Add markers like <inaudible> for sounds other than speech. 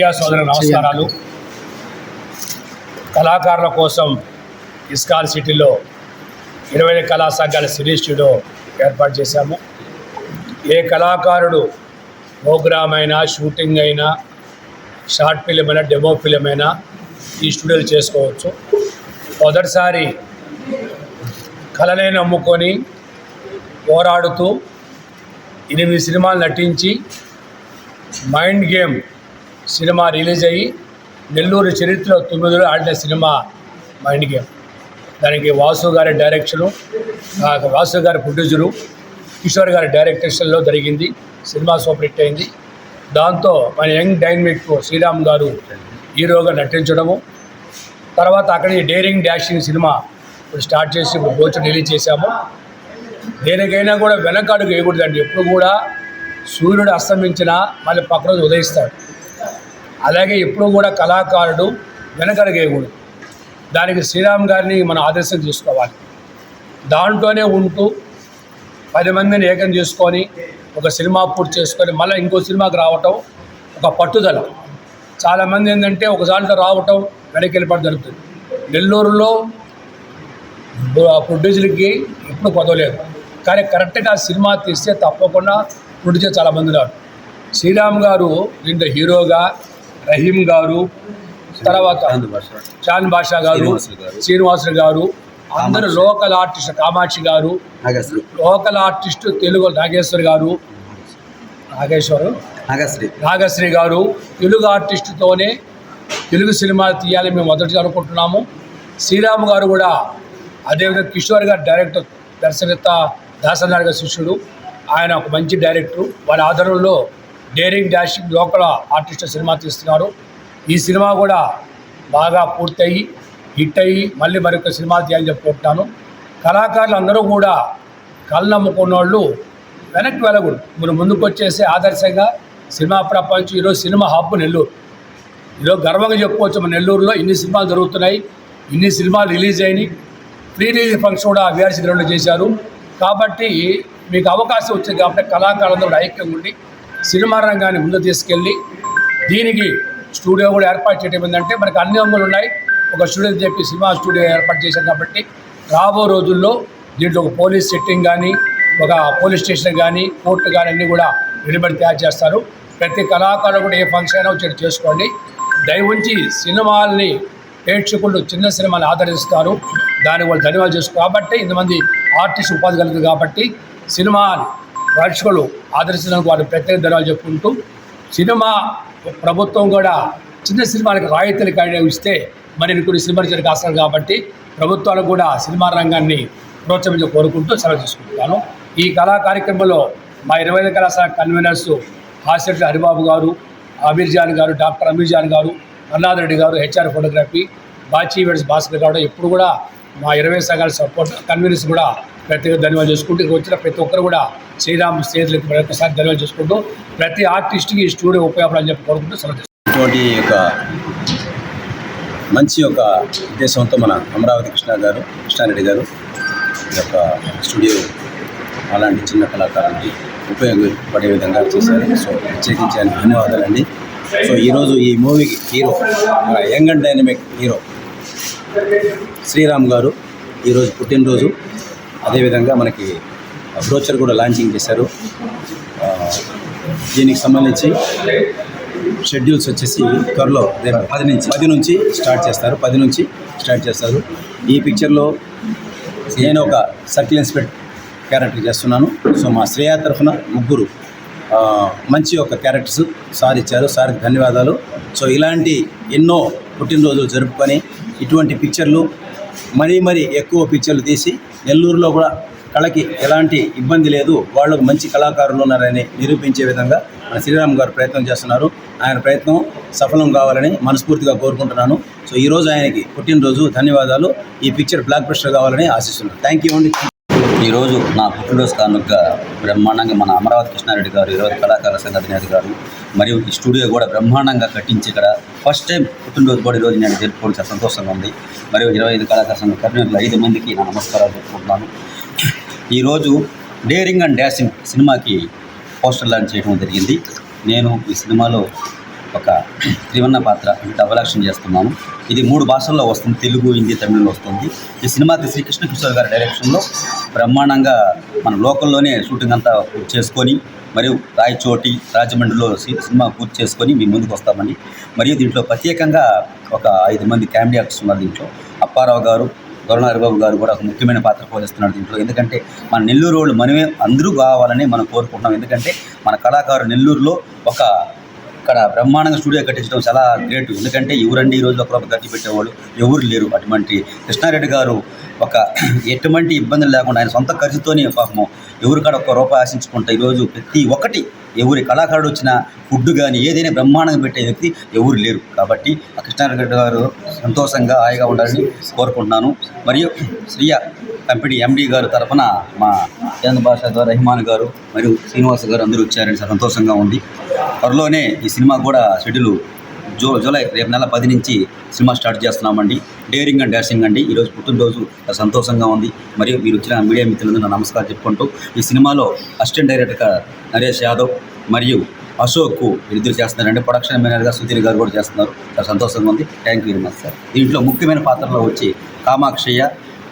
Media సోదరు నమస్కారాలు. కళాకారుల కోసం ఇస్కాన్ సిటీలో ఇరవై కళా సంఘాల సినీ స్టూడియో ఏర్పాటు చేశాము. ఏ కళాకారుడు ప్రోగ్రామ్ అయినా షూటింగ్ అయినా షార్ట్ ఫిలిం అయినా డెమో ఫిలిం అయినా ఈ స్టూడియోలు చేసుకోవచ్చు. మొదటిసారి కళనే నమ్ముకొని పోరాడుతూ ఎనిమిది సినిమాలు నటించి మైండ్ గేమ్ సినిమా రిలీజ్ అయ్యి నెల్లూరు చరిత్రలో తొమ్మిదిలో ఆడిన సినిమా మైండ్ గేమ్ దానికి వాసు గారి డైరెక్షను వాసు గారి ప్రొడ్యూసరు కిషోర్ గారి డైరెక్షన్లో జరిగింది. సినిమా సూపర్ హిట్ అయింది. దాంతో మన యంగ్ డైనమిక్ శ్రీరామ్ గారు హీరోగా నటించడము. తర్వాత అక్కడ డేరింగ్ డాషింగ్ సినిమా ఇప్పుడు స్టార్ట్ చేసి ఇప్పుడు గోచర్ రిలీజ్ చేశాము. దేనికైనా కూడా వెనకాడుకు వేయకూడదండి. ఎప్పుడు కూడా సూర్యుడు అస్తమించినా మళ్ళీ పక్కన ఉదయిస్తాడు. అలాగే ఎప్పుడు కూడా కళాకారుడు వెనకడగేయకూడదు. దానికి శ్రీరామ్ గారిని మనం ఆదర్శం తీసుకోవాలి దాంట్లోనే ఉంటూ పది మందిని ఏకం చేసుకొని ఒక సినిమా పూర్తి చేసుకొని మళ్ళీ ఇంకో సినిమాకి రావటం ఒక పట్టుదల. చాలామంది ఏంటంటే ఒక రావటం వెనక్కి వెళ్ళిపోవడం జరుగుతుంది. నెల్లూరులో ప్రొడ్యూసర్కి ఎప్పుడు కొదవలేదు. కానీ కరెక్ట్గా సినిమా తీస్తే తప్పకుండా ప్రొడ్యూసర్ చాలామంది రాడు శ్రీరామ్ గారు దీంట్లో హీరోగా రహీం గారు తర్వాత షాన్ బాషా గారు శ్రీనివాసులు గారు. అందరూ లోకల్ ఆర్టిస్ట్ కామాక్షి గారు లోకల్ ఆర్టిస్ట్ తెలుగు నాగేశ్వర్ గారు నాగేశ్వరు నాగశ్రీ. నాగశ్రీ గారు తెలుగు ఆర్టిస్టుతోనే తెలుగు సినిమాలు తీయాలని మేము మొదటి అనుకుంటున్నాము. శ్రీరామ్ గారు కూడా అదేవిధంగా కిషోర్ గారు డైరెక్టర్ దర్శకత దాసనాథ్ గారి శిష్యుడు. ఆయన ఒక మంచి డైరెక్టరు. వారి ఆధారంలో daring dashing local artist cinema తీస్తున్నారు ఈ సినిమా కూడా బాగా పూర్తయి హిట్ అయ్యి మళ్ళీ మరొక సినిమా తీయాలని చెప్పుకుంటున్నాను కళాకారులు అందరూ కూడా కళ్ళు నమ్ముకున్న వాళ్ళు వెనక్కి వెళ్ళకూడదు. మీరు ముందుకు వచ్చేసి ఆదర్శంగా సినిమా ప్రపంచం ఈరోజు సినిమా హబ్ నెల్లూరు. ఈరోజు గర్వంగా చెప్పుకోవచ్చు మన నెల్లూరులో ఇన్ని సినిమాలు జరుగుతున్నాయి ఇన్ని సినిమాలు రిలీజ్ అయినాయి. ప్రీ రిలీజ్ ఫంక్షన్ కూడా వీఆర్సీ గ్రౌండ్లో చేశారు. కాబట్టి మీకు అవకాశం వచ్చింది కాబట్టి కళాకారులందరూ కూడా ఐక్యంగా ఉండి సినిమా రంగాన్ని ముందు తీసుకెళ్ళి దీనికి స్టూడియో కూడా ఏర్పాటు చేయడం ఏంటంటే మనకు అన్ని అంగులు ఉన్నాయి. ఒక స్టూడియో చెప్పి సినిమా స్టూడియో ఏర్పాటు చేశాం కాబట్టి రాబో రోజుల్లో దీంట్లో ఒక పోలీస్ సెట్టింగ్ కానీ ఒక పోలీస్ స్టేషన్ కానీ కోర్టు కానీ అన్నీ కూడా నిలబడి తయారు చేస్తారు. ప్రతి కళాకారులు కూడా ఏ ఫంక్షన్ అయినా వచ్చి చేసుకోండి. దయ ఉంచి సినిమాల్ని ప్రేక్షకులు చిన్న సినిమాని ఆదరిస్తారు. దాన్ని వాళ్ళు ధన్యవాదాలు చేసుకో కాబట్టి ఇంతమంది ఆర్టిస్ట్ ఉపాధి కలుగుతుంది కాబట్టి సినిమా ప్రేక్షకులు ఆదరించడానికి వారి ప్రత్యేక ధనాలు చెప్పుకుంటూ సినిమా ప్రభుత్వం కూడా చిన్న సినిమాలకు రాయితీలు కానీ ఇస్తే మరి కొన్ని సినిమాలు జరిగే అవసరం కాబట్టి ప్రభుత్వాలు కూడా సినిమా రంగాన్ని ప్రోత్సహించి కోరుకుంటూ సెలవు తీసుకుంటున్నాను ఈ కళా కార్యక్రమంలో మా ఇరవై ఐదు కళాశాల conveners హాస్యటి Haribabu garu Amir Jan garu doctor Amir Jan garu Prahlad Reddy garu HR photography Bachchi events Bhaskar garu ఎప్పుడు కూడా మా ఇరవై సంఘాల సపోర్ట్ కన్వీనర్స్ కూడా ప్రత్యేక ధన్యవాదాలు చేసుకుంటూ ఇక్కడ వచ్చిన ప్రతి ఒక్కరు కూడా శ్రీరామ్ స్నేహితులకు మరొకసారి ధన్యవాదాలు చేసుకుంటూ ప్రతి ఆర్టిస్ట్కి ఈ స్టూడియో ఉపయోగపడాలని చెప్పి కోరుకుంటూ సెలవు ఇటువంటి ఒక మంచి ఒక ఉద్దేశంతో మన అమరావతి కృష్ణ గారు కృష్ణారెడ్డి గారు ఈ యొక్క స్టూడియో అలాంటి చిన్న కళాకారులకి ఉపయోగపడే విధంగా చేశారు. సో ప్రత్యేకించి ఆయన ధన్యవాదాలండి. సో ఈరోజు ఈ మూవీకి హీరో మన young and dynamic hero Sriram garu ఈరోజు పుట్టినరోజు. అదేవిధంగా మనకి బ్రోచర్ కూడా లాంచింగ్ చేశారు. దీనికి సంబంధించి షెడ్యూల్స్ వచ్చేసి త్వరలో పది నుంచి పది నుంచి స్టార్ట్ చేస్తారు. పది నుంచి స్టార్ట్ చేస్తారు. ఈ పిక్చర్లో నేను ఒక సర్కిల్ ఇన్స్పెక్ట్ క్యారెక్టర్ చేస్తున్నాను. సో మా శ్రేయ తరఫున ముగ్గురు మంచి ఒక క్యారెక్టర్స్ సార్ ఇచ్చారు. సార్కి ధన్యవాదాలు. సో ఇలాంటి ఎన్నో పుట్టినరోజులు జరుపుకొని ఇటువంటి పిక్చర్లు మరీ మరీ ఎక్కువ పిక్చర్లు తీసి నెల్లూరులో కూడా కళకి ఎలాంటి ఇబ్బంది లేదు వాళ్ళకు మంచి కళాకారులు ఉన్నారని నిరూపించే విధంగా మన శ్రీరామ్ గారు ప్రయత్నం చేస్తున్నారు. ఆయన ప్రయత్నం సఫలం కావాలని మనస్ఫూర్తిగా కోరుకుంటున్నాను. సో ఈరోజు ఆయనకి పుట్టినరోజు. ధన్యవాదాలు. ఈ పిక్చర్ బ్లాక్ బస్టర్ కావాలని ఆశిస్తున్నాను. థ్యాంక్ యూ అండి. ఈరోజు నా పుట్టినరోజు కానుక బ్రహ్మాండంగా మన అమరావతి కృష్ణారెడ్డి గారు ఇరవై కళాకారుల సంఘ అధినేత గారు మరియు ఈ స్టూడియో కూడా బ్రహ్మాండంగా కట్టించి ఇక్కడ ఫస్ట్ టైం పుట్టినరోజు కూడా ఈరోజు నేను జరుపుకోవడం చాలా సంతోషంగా ఉంది. మరియు ఇరవై ఐదు కళాకార సంఘ కర్నూలు ఐదు మందికి నా నమస్కారాలు చెప్పుకుంటున్నాను ఈరోజు డేరింగ్ అండ్ డాషింగ్ సినిమాకి పోస్టర్ లాంచ్ చేయడం జరిగింది. నేను ఈ సినిమాలో ఒక త్రివర్ణ పాత్ర డబుల్ యాక్షన్ చేస్తున్నాను ఇది మూడు భాషల్లో వస్తుంది. తెలుగు హిందీ తమిళంలో వస్తుంది. ఈ సినిమాకి శ్రీకృష్ణ కిషోర్ గారి డైరెక్షన్లో బ్రహ్మాండంగా మన లోకల్లోనే షూటింగ్ అంతా పూర్తి చేసుకొని మరియు రాయచోటి రాజమండ్రిలో సినిమా పూర్తి చేసుకొని మీ ముందుకు వస్తామని. మరియు దీంట్లో ప్రత్యేకంగా ఒక ఐదు మంది కామెడీ యాక్టర్స్ ఉన్నారు దీంట్లో. అప్పారావు గారు గరుణారిబాబు గారు కూడా ఒక ముఖ్యమైన పాత్ర పోషిస్తున్నారు దీంట్లో. ఎందుకంటే మన నెల్లూరు వాళ్ళు మనమే అందరూ కావాలని మనం కోరుకుంటున్నాం. ఎందుకంటే మన కళాకారు నెల్లూరులో ఒక ఇక్కడ బ్రహ్మాండంగా స్టూడియో కట్టించడం చాలా గ్రేట్. ఎందుకంటే ఎవరండి ఈ రోజు ఒక గట్టి ఖర్చు పెట్టేవాళ్ళు? ఎవరు లేరు అటువంటి కృష్ణారెడ్డి గారు ఒక <clears throat> ఎటువంటి ఇబ్బందులు లేకుండా ఆయన సొంత ఖర్చుతోనే పాపం ఎవరు కాడ ఒక్క రూపాయి ఆశించుకుంటా ఈరోజు ప్రతి ఒక్కటి ఎవరి కళాకారుడు వచ్చిన ఫుడ్ కానీ ఏదైనా బ్రహ్మాండంగా పెట్టే వ్యక్తి ఎవరు లేరు. కాబట్టి ఆ కృష్ణారెడ్డి గారు సంతోషంగా హాయిగా ఉండాలని కోరుకుంటున్నాను. మరియు <clears throat> శ్రీయ కంపెనీ ఎండి గారు తరఫున మా కేంద్ర భాష గారు రెహమాన్ గారు మరియు శ్రీనివాస్ గారు అందరూ వచ్చారని సంతోషంగా ఉంది. త్వరలోనే ఈ సినిమా కూడా షెడ్యూల్ జూ జూలై రేపు నెల పది నుంచి సినిమా స్టార్ట్ చేస్తున్నామండి. డేరింగ్ అండ్ డాషింగ్ అండి. ఈరోజు పుట్టినరోజు. సంతోషంగా ఉంది. మరియు మీరు వచ్చిన మీడియా మిత్రులందరూ నా నమస్కారం చెప్పుకుంటూ ఈ సినిమాలో అసిస్టెంట్ డైరెక్టర్గా నరేష్ యాదవ్ మరియు అశోక్ ఇద్దరు చేస్తున్నారండి. ప్రొడక్షన్ మేనేజర్గా సుధీర్ గారు కూడా చేస్తున్నారు. చాలా సంతోషంగా ఉంది. Thank you very much sir. దీంట్లో ముఖ్యమైన పాత్రలో వచ్చి కామాక్షయ్య